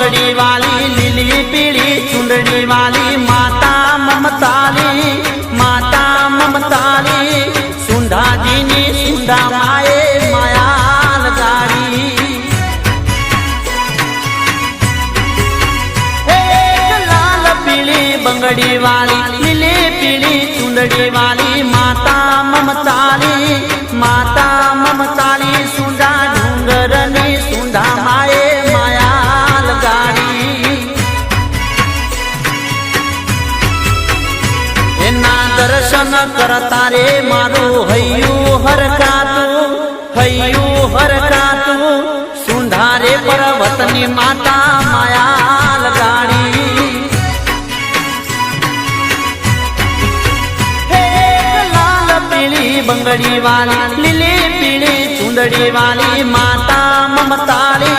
முகமடி வாழ कर तारे मारो हयू हर का तू हयो हर का तू सुंधारे पर्वतनी माता माया लगाड़ी लाल पीली बंगड़ी वाली लीली पीली चुंदड़ी वाली, माता ममताली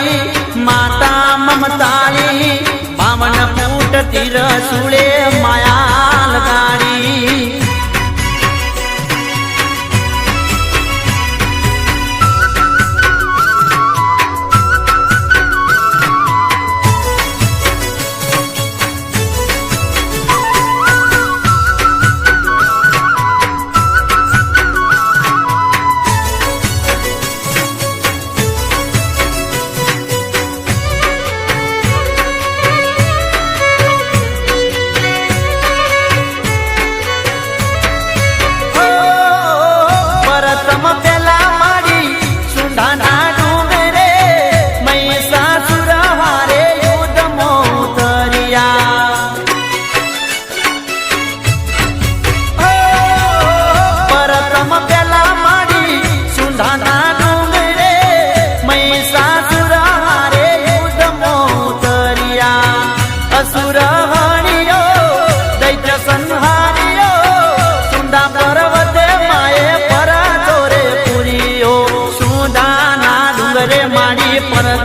माता ममताली। बावन फूट तीर सूले माया लगाड़ी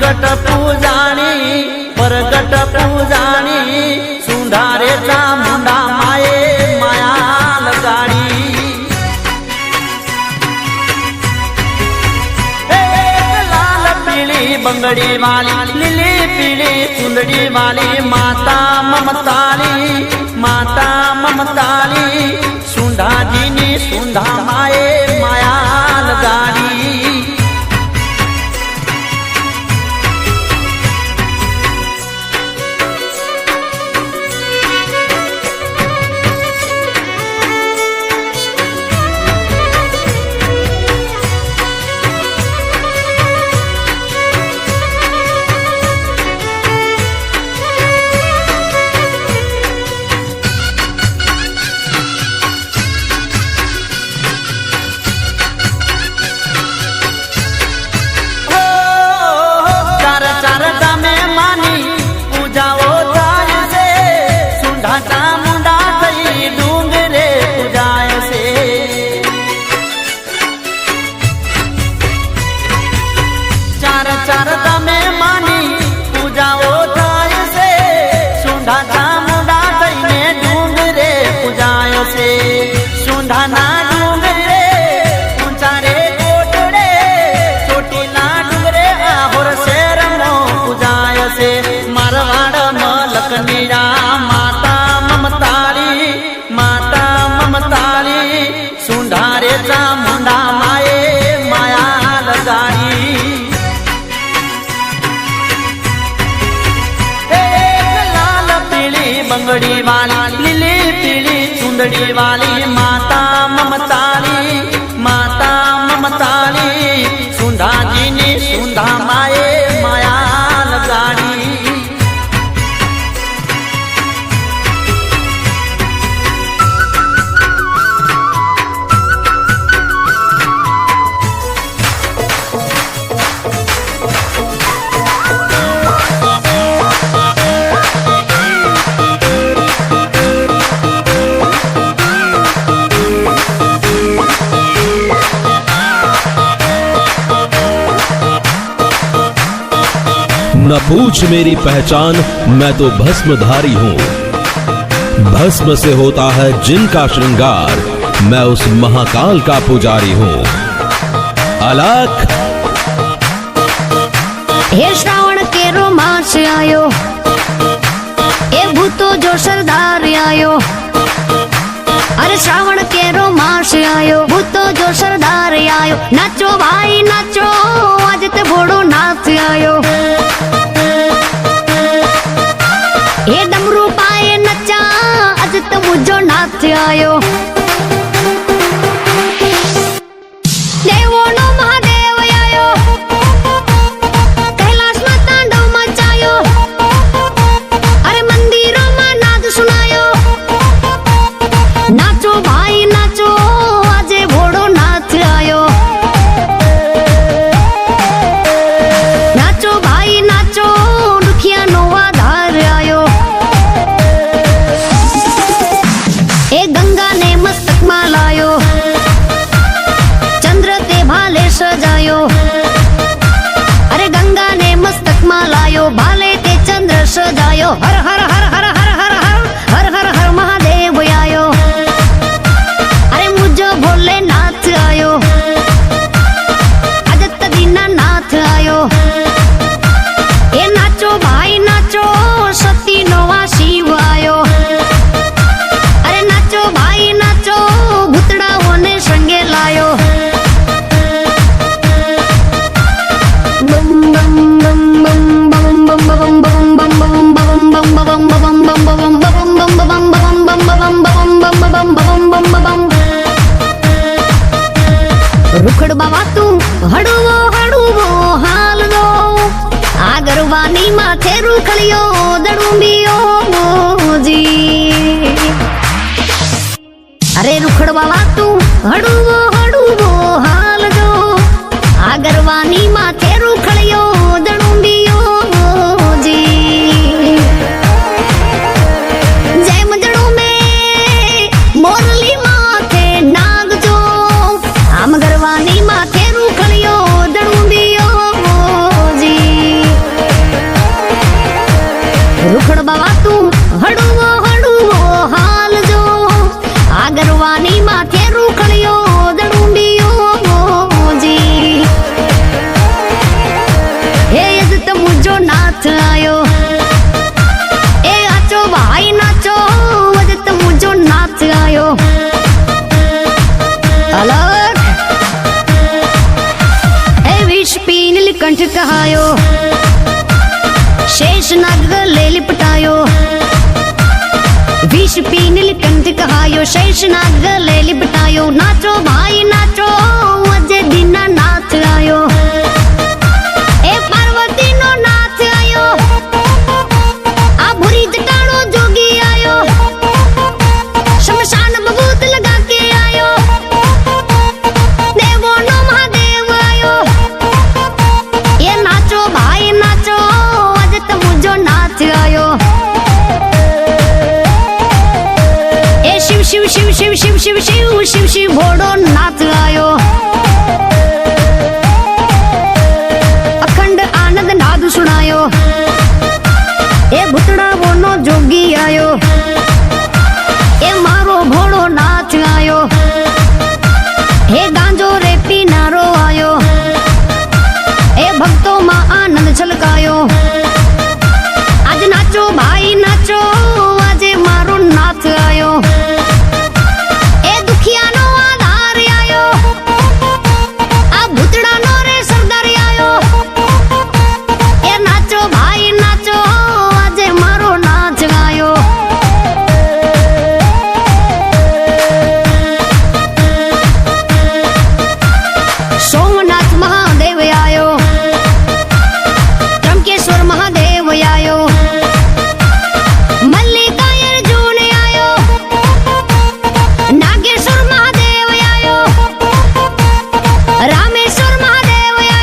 પરગટ પૂજાણી, પ્રગટ પૂજાણી સુંધારે ચામુંડા માએ માયા લગાડી. લાલ પીળી બંગડી વાલી, લીલી પીળી ચુંદડી વાલી, માતા મમતાલી માતા મમતાલી સુંધાજીની સુંધા માએ બંગડી વાલી લીલી પીળી ચુંદડી વાલી માતા મમતાલી માતા મમતાલી સુંધાજીની સુંધા માએ માયા ना पूछ मेरी पहचान, मैं तो भस्मधारी हूँ। भस्म से होता है जिनका श्रृंगार, मैं उस महाकाल का पुजारी हूँ। अलख। हे श्रावण के रोमांस आयो ए भूतो जो सरदार आयो। અરે શ્રાવણ કેરો માસ આયો, ભૂતો જો સરદાર આયો. નાચો ભાઈ, નાચો, આજે તે ભોળો નાચ આયો. એ ડમરૂ પાયે નચા, આજે તો મુજો નાચ આયો. ભાઈ નાચો આજે ભોળો નાચ આવ્યો નાચો ભાઈ નાચો દુખિયા નો આધાર આવ્યો એ ગંગાને મસ્તકમાં લાયો. ચંદ્ર તે ભાલે સજાયો. અરે ગંગાને મસ્તકમાં લાયો, ભાલે તે ચંદ્ર સજાયો. હર હર હર હર ખેરું ખલિયો દડુંબીઓ જી અરે રૂખડવા વાતું હડવું সহায় শেষ নাগ शिव शिव शिव शिव भोड़ो નાથ आयो अखंड आनंद नाद सुनायो